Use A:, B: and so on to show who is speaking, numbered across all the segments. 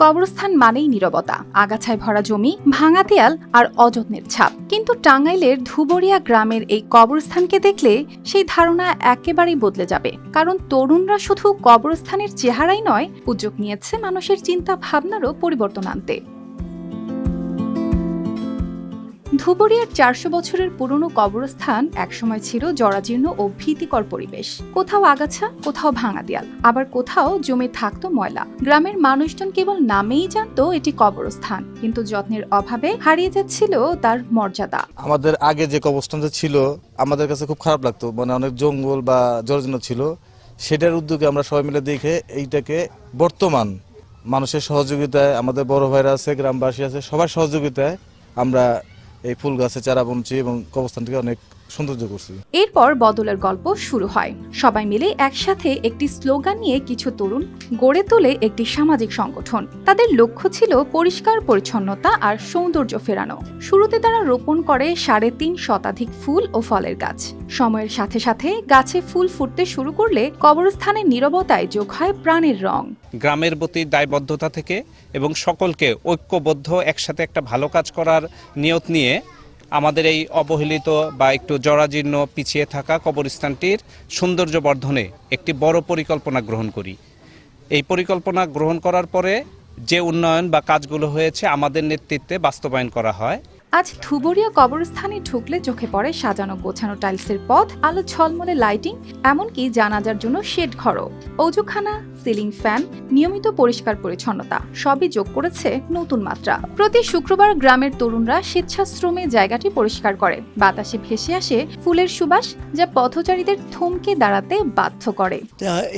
A: কবরস্থান মানেই নিরবতা। আগাছায় ভরা জমি, ভাঙা দেয়াল আর অযত্নের ছাপ। কিন্তু টাঙ্গাইলের ধুবরিয়া গ্রামের এই কবরস্থানকে দেখলে সেই ধারণা একেবারেই বদলে যাবে। কারণ তরুণরা শুধু কবরস্থানের চেহারাই নয়, উদ্যোগ নিয়েছে মানুষের চিন্তা ভাবনারও পরিবর্তন আনতে। ধুবরিয়ার চারশো বছরের পুরনো কবরস্থান একসময় ছিল জরাজীর্ণ ও ভীতিকর পরিবেশ। কোথাও আগাছা, কোথাও ভাঙা দেয়াল, আবার কোথাও জমে থাকতো ময়লা। গ্রামের মানুষজন কেবল নামেই জানতো এটি কবরস্থান, কিন্তু যত্নের অভাবে হারিয়ে যাচ্ছিল তার মর্যাদা।
B: আমাদের আগে যে কবরস্থানটা ছিল, আমাদের কাছে খুব খারাপ লাগতো। মানে অনেক জঙ্গল বা জর্জন্য ছিল। সেটার উদ্যোগে আমরা সবাই মিলে দেখে এইটাকে বর্তমান মানুষের সহযোগিতায়, আমাদের বড় ভাইরা আছে, গ্রামবাসী আছে, সবার সহযোগিতায় আমরা এই ফুল গাছে চারা বুনছি এবং কবরস্থানটিকে অনেক সৌন্দর্য করছি।
A: এরপর বদলের গল্প শুরু হয়। সবাই মিলে একসাথে একটি স্লোগান নিয়ে কিছু তরুণ গড়ে তোলে একটি সামাজিক সংগঠন। তাদের লক্ষ্য ছিল পরিষ্কার পরিচ্ছন্নতা আর সৌন্দর্য ফেরানো। শুরুতে তারা রোপণ করে সাড়ে তিন শতাধিক ফুল ও ফলের গাছ। সময়ের সাথে সাথে গাছে ফুল ফুটতে শুরু করলে কবরস্থানের নীরবতায় যোগ হয় প্রাণের রং।
C: গ্রামের প্রতি দায়বদ্ধতা থেকে এবং সকলকে ঐক্যবদ্ধ একসাথে একটা ভালো কাজ করার নিয়ত নিয়ে আমাদের এই অবহেলিত বা একটু জরাজীর্ণ পিছিয়ে থাকা কবরস্থানটির সৌন্দর্য বর্ধনে একটি বড় পরিকল্পনা গ্রহণ করি। এই পরিকল্পনা গ্রহণ করার পরে যে উন্নয়ন বা কাজগুলো হয়েছে, আমাদের নেতৃত্বে বাস্তবায়ন করা হয়।
A: আজ ধুবরিয়া কবরস্থানে ঢুকলে চোখে পড়ে সাজানো গোছানো টাইলসের পথ, আলো ছলমলে লাইটিং, এমনকি জানাজার জন্য শেড ঘরও। অজুখানা, সিলিং ফ্যান, নিয়মিত পরিষ্কার পরিচ্ছন্নতা, সবই যোগ করেছে নতুন মাত্রা। প্রতি শুক্রবার গ্রামের তরুণরা স্বেচ্ছাশ্রমে জায়গাটি পরিষ্কার করে। বাতাসে ভেসে আসে ফুলের সুবাস, যা পথচারীদের থমকে দাঁড়াতে বাধ্য করে।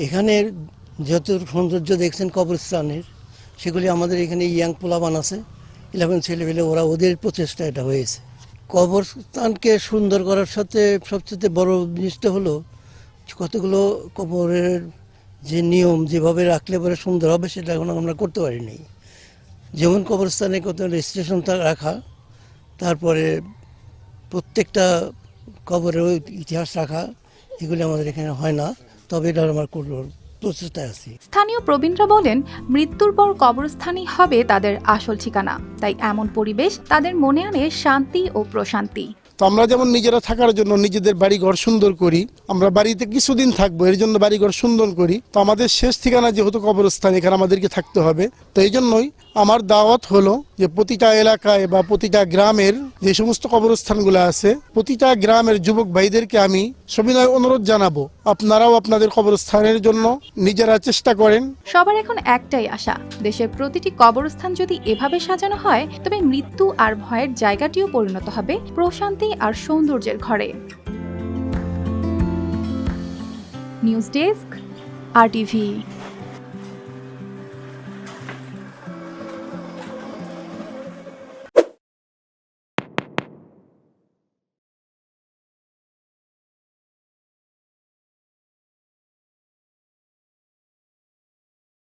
D: এখানে যত সৌন্দর্য দেখছেন কবরস্থানের, সেগুলি আমাদের এখানে ইয়াং পোলাবান আছে। ইলেভেন ছেলেপেলে, ওরা ওদের প্রচেষ্টা এটা হয়েছে। কবরস্থানকে সুন্দর করার সাথে সবচেয়ে বড় জিনিসটা হলো কতগুলো কবরের যে নিয়ম যেভাবে রাখলে পরে সুন্দর হবে, সেটা এখন আমরা করতে পারিনি। যেমন কবরস্থানে কত রেজিস্ট্রেশন রাখা, তারপরে প্রত্যেকটা কবরের ইতিহাস রাখা, এগুলি আমাদের এখানে হয় না, তবে এটা আমার কোনো প্রচেষ্টায় আছি।
A: স্থানীয় প্রবীণরা বলেন, মৃত্যুর পর কবরস্থানই হবে তাদের আসল ঠিকানা। তাই এমন পরিবেশ তাদের মনে আনে শান্তি ও প্রশান্তি।
E: তো আমরা যেমন নিজেরা থাকার জন্য নিজেদের বাড়ি ঘর সুন্দর করি, আমরা বাড়িতে কিছুদিন থাকব, এর জন্য বাড়ি ঘর সুন্দর করি। তো আমাদের শেষ ঠিকানা যেহেতু কবরস্থান, এখানে আমাদেরকে থাকতে হবে। তো এই জন্যই আমার দাওয়াত হলো যে প্রতিটা এলাকায় বা প্রতিটা গ্রামের যে সমস্ত কবরস্থানগুলো আছে, প্রতিটা গ্রামের যুবক ভাইদেরকে আমি সবিনয় অনুরোধ জানাব, আপনারাও আপনাদের কবরস্থানের জন্য নিজেরা চেষ্টা করেন।
A: সবার এখন একটাই আশা, দেশের প্রতিটি কবরস্থান যদি এভাবে সাজানো হয়, তবে মৃত্যু আর ভয়ের জায়গাটিও পরিণত হবে প্রশান্তি আর সৌন্দর্যের ঘরে। নিউজ ডেস্ক আর টিভি।